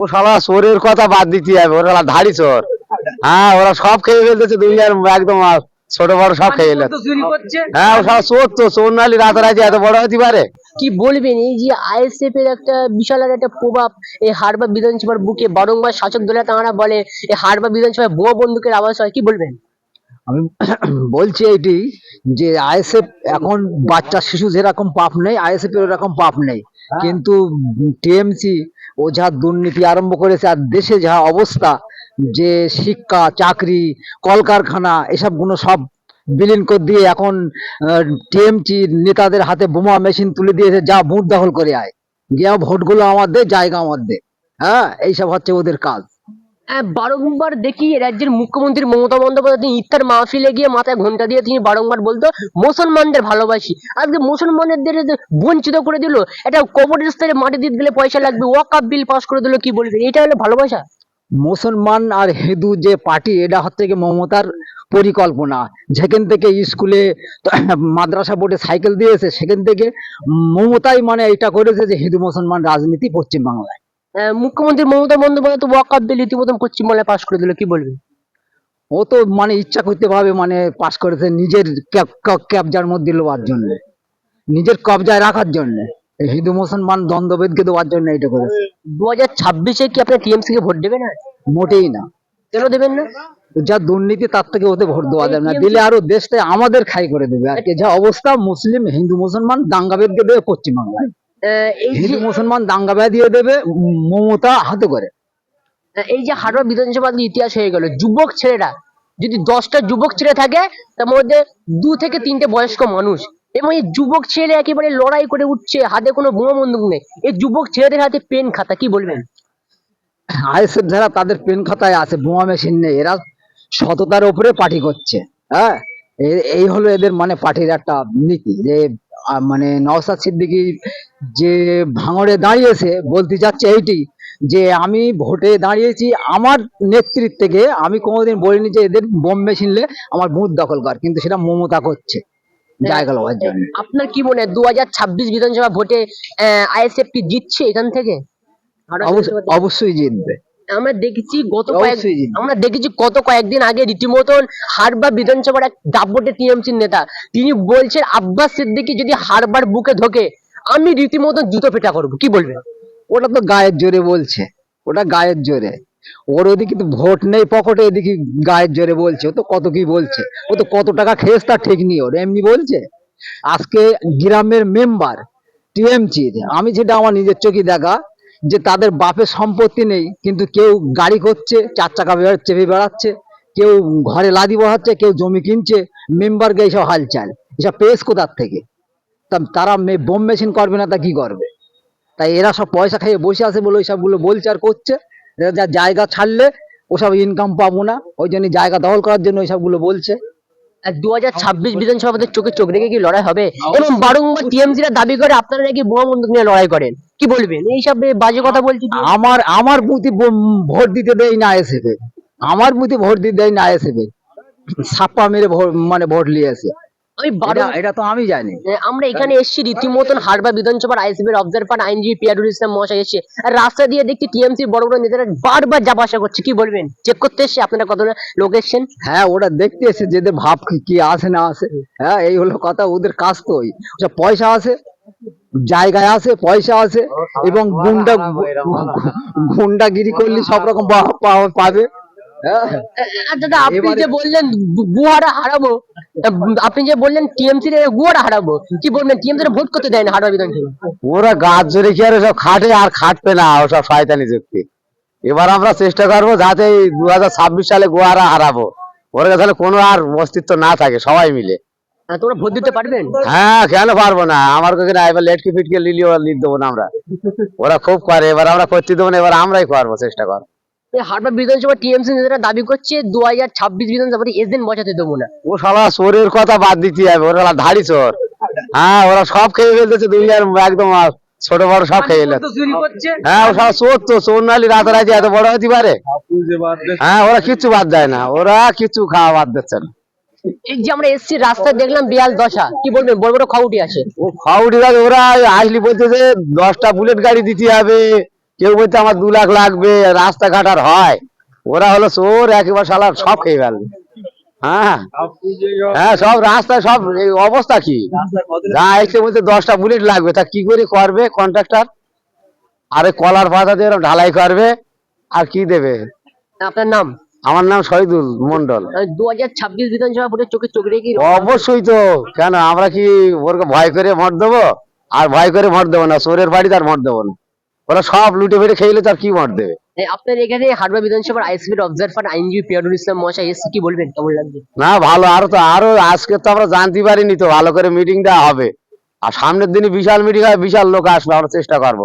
ও শালা চোরের কথা বাদ দিতে হবে ওরা ধাড়ি চোর। হ্যাঁ ওরা সব খেয়ে ফেলতেছে দুনিয়ার একদম ছোট বড় সব খেয়ে ফেলছে হ্যাঁ ও শালা চোর তো চোর নালি রাতারাতি এত বড় হতে পারে। কি বলবেন এই যে আইএসএফ এর একটা বিশাল একটা প্রভাব এই হারবা বিধানসভার বুকে বারংবার শাসক দলের তাঁরা বলে এই হারবা বিধানসভায় বোমা বন্দুকের আওয়াজ হয় কি বলবেন? আমি বলছি এইটি যে আইএসএফ এখন বাচ্চা শিশু যেরকম পাপ নেই আইএসএফ এর ওরকম পাপ নেই। কিন্তু টিএমসি ও যা দুর্নীতি আরম্ভ করেছে আর দেশে যা অবস্থা, যে শিক্ষা, চাকরি, কলকারখানা, এসবগুলো সব বিলীন করে দিয়ে এখন টিএমসি নেতাদের হাতে বোমা মেশিন তুলে দিয়েছে, যা ভোট দখল করে আয়। গিয়ে ভোটগুলো আমাদের, জায়গা আমাদের। হ্যাঁ এইসব হচ্ছে ওদের কাজ। বারংবার দেখি রাজ্যের মুখ্যমন্ত্রী মমতা বন্দ্যোপাধ্যায় তিনি ইফতার মাহফিলে গিয়ে মাথায় ঘণ্টা দিয়ে তিনি বারংবার বলতো মুসলমানদের ভালোবাসি। আজকে মুসলমানদের বঞ্চিত করে দিল এটা কবরের স্তরে মাটি দিতে গেলে পয়সা লাগবে ওয়াকাপ বিল পাস করে দিল কি বলবে? এটা হলো ভালোবাসা। মুসলমান আর হিন্দু যে পার্টি এটা হচ্ছে কি মমতার পরিকল্পনা। যেখান থেকে স্কুলে মাদ্রাসা বোর্ডে সাইকেল দিয়েছে সেখান থেকে মমতাই মানে এটা করেছে যে হিন্দু মুসলমান রাজনীতি পশ্চিম বাংলায় আহ, মুখ্যমন্ত্রী মমতা বন্দ্যোপাধ্যায় তো ওয়াকাপ বিল ইতিমধ্যে পশ্চিমবাংলায় পাস করে দিল কি বলবে ও তো মানে ইচ্ছা করতে ভাবে মানে পাস করেছে নিজের ক্যাবজার মধ্যে লোবার জন্য। নিজের কবজায় রাখার জন্য। হিন্দু মুসলমান দ্বন্দ্বভেদকে দেওয়ার জন্য এটা করেছে। দু হাজার ছাব্বিশে কি আপনার টিএমসি কে ভোট দেবে না? মোটেই না। কেন দেবেন না? যা দুর্নীতি তার থেকে ওতে ভোট দেওয়া যাবে না। দিলে আরও দেশটা আমাদের খাই করে দেবে। আর কি যা অবস্থা মুসলিম হিন্দু মুসলমান দাঙ্গাভেদকে দেবে পশ্চিম বাংলায় আহ, এই যে হিন্দু মুসলমান দাঙ্গা দিয়ে দেবে মমতা হাতে করে। এই যে হারোয়া বিধানসভার ইতিহাস হয়ে গেল যুবক ছেলেরা যদি দশটা যুবক ছেলে থাকে তার মধ্যে দু থেকে তিনটে বয়স্ক মানুষ। এবং এই যুবক ছেলে একেবারে লড়াই করে উঠছে হাতে কোনো বোমা বন্দুক নেই। এই যুবক ছেলেদের হাতে পেন খাতা কি বলবেন? আইএসএফ যারা তাদের পেন খাতায় আছে বোমা মেশিন নেই এরা সততার উপরে পার্টি করছে হ্যাঁ? এই হলো এদের মানে পার্টির একটা নীতি যে মানে নওসাদ সিদ্দিকী যে ভাঙড়ে দাঁড়িয়েছে বলতে যাচ্ছে এইটি যে আমি ভোটে দাঁড়িয়েছি আমার নেতৃত্বে থেকে আমি কোনোদিন বলিনি যে এদের বোম মেশিনলে আমার বুথ দখল কর কিন্তু সেটা মমতা করছে জায়গা লওয়ার জন্য। আপনার কি মনে হয় দু হাজার ছাব্বিশ বিধানসভা ভোটে আইএসএফ কি জিতছে এখান থেকে? অবশ্যই জিতবে। আমরা দেখেছি গত কয়েক আমরা দেখেছি গত কয়েকদিন আগে রীতিমতন হারবা বিধানসভার এক দাপটে টিএমসির নেতা। তিনি বলছেন আব্বাস সিদ্দিকী যদি হারবার বুকে ঢোকে আমি রীতিমতন জুতো পেটা করব। কি বলবেন? ওটা তো গায়ের জোরে বলছে। ওটা গায়ের জোরে। ওর ওদিকে তো ভোট নেই পকেটে এদিকে গায়ের জোরে বলছে। ও তো কত কি বলছে? ও তো কত টাকা খেয়েছে তার ঠিক নেই ওর। এমনি বলছে আজকে গ্রামের মেম্বার টিএমসির। আমি যেটা আমার নিজের চোখে দেখা। যে তাদের বাপের সম্পত্তি নেই, কিন্তু কেউ গাড়ি করছে, চার চাকা চেপে বেড়াচ্ছে, কেউ ঘরে লাদি বসাচ্ছে, কেউ জমি কিনছে মেম্বারকে এইসব হালচাল এসব পেয়েছ কোথার থেকে? তা তারা বোম মেশিন করবে না তা কি করবে? তাই এরা সব পয়সা খেয়ে বসে আছে বলে ওইসবগুলো বলছে আর করছে। যা জায়গা ছাড়লে ওসব ইনকাম পাবো না। ওই জন্য জায়গা দখল করার জন্য ওইসবগুলো বলছে। দু হাজার ছাব্বিশ বিধানসভা ভোটের চোখে চোখ রেখে কি লড়াই হবে? এবং বারংবার টিএমসিরা দাবি করে আপনারা নাকি বোমা বন্দুক নিয়ে লড়াই করেন। কি বলবেন? এইসব বাজে কথা বলছি আমার আমার বুথে ভোট দিতে দেয় না এসে আমার বুথে ভোট দিতে দেয় না এসে ছাপ্পা মেরে মানে ভোট নিয়েছে আমি এটা বারো এটা তো আমি জানি। আমরা এখানে এসেছি রীতিমতন হারবা বিধানসভার আইসিবির অবজারভার আইনজীবী পিয়ারুল ইসলাম মহাশয় এসে রাস্তা দিয়ে দেখছি টিএমসি বড় বড় নেতারা বারবার যাবা আসা করছে। কি বলবেন? চেক করতে এসছে আপনারা কতটা লোক এসছেন? হ্যাঁ ওরা দেখতে এসে যেদের ভাব কি কি আসে না আসে। হ্যাঁ এই হলো কথা ওদের কাজ তো ওই। পয়সা আছে জায়গায় আছে পয়সা আছে এবং গুন্ডা গুন্ডাগিরি করলে সব রকম পাবে। হ্যাঁ দাদা আপনি যে বললেন গুহারা হারাবো আপনি যে বললেন টিএমসি গুহারা হারাবো কি বলবেন? টিএমসি ভোট করতে দেয় না হারবা ওরা গাছ জোরে কি আর সব খাটে আর খাটবে না ওসব শয়তানি যুক্তি। এবার আমরা চেষ্টা করব যাতে দু হাজার ছাব্বিশ সালে গোয়ারা হারাবো। ওর তাহলে কোনো আর অস্তিত্ব না থাকে সবাই মিলে। তোমরা ভোট দিতে পারবেন? হ্যাঁ কেন পারব না? আমার কাছে না এবার লেটকে ফিটকে লিলিও লিখ দেবো না আমরা। ওরা খুব করে এবার আমরা করতে দেবো না এবার আমরাই করব চেষ্টা কর এই হারবা বিধানসভা টিএমসি নেতারা দাবি করছে দু হাজার ছাব্বিশ বিধানসভাতে এজেন্ট বসাতে দেবো না। ও শালা চোরের কথা বাদ দিতে হবে ওরা শালা ধাড়ি চোর। হ্যাঁ ওরা সব খেয়ে ফেলতেছে দুনিয়ার একদম ছোট বড় সব খেয়ে করছে। হ্যাঁ ও শালা চোর তো চোর নালি রাতারাতি এত বড় হতে পারে? হ্যাঁ ওরা কিচ্ছু বাদ দেয় না ওরা কিচ্ছু খাওয়া বাদ দিচ্ছে না। এই যে আমরা এসছি রাস্তায় দেখলাম বিয়াল দশা কি বলবেন? বড় বড় খাউটি আছে ও খাউটি ওরা আসলি বলতেছে দশটা বুলেট গাড়ি দিতে হবে। কেউ বলতে আমার দু লাখ লাগবে রাস্তাঘাট আর হয়। ওরা হলো চোর একেবারে শালা সব খেয়ে ফেলবে। হ্যাঁ। হ্যাঁ সব রাস্তায় সব অবস্থা কি? যা এসে বলতে দশটা বুলেট লাগবে তা কি করে করবে কন্ট্রাক্টর আরে কলার পাতা দিয়ে ঢালাই করবে আর কি দেবে? আপনার নাম? আমার নাম শহীদুল মন্ডল দু হাজার ছাব্বিশ বিধানসভা ভোটের চোখে চোখ রেখে অবশ্যই তো। কেন আমরা কি ওরকে ভয় করে ভোট দেবো? আর ভয় করে ভোট দেবো না চোরের বাড়িতে আর ভোট দেবো না। ওরা সব লুটে ফেটে খেলে তার কি মার দেবে? আপনার এখানে হাটবা বিধানসভার আইসিবির অবজারভার আইনজীবী পিয়ারুল ইসলাম মশাই এসে কি বলবেন? কেমন লাগবে না ভালো। আরও তো আরও আজকে তো আমরা জানতে পারিনি তো ভালো করে মিটিংটা হবে। আর সামনের দিনে বিশাল মিটিং হয় বিশাল লোক আসবে আমরা চেষ্টা করব।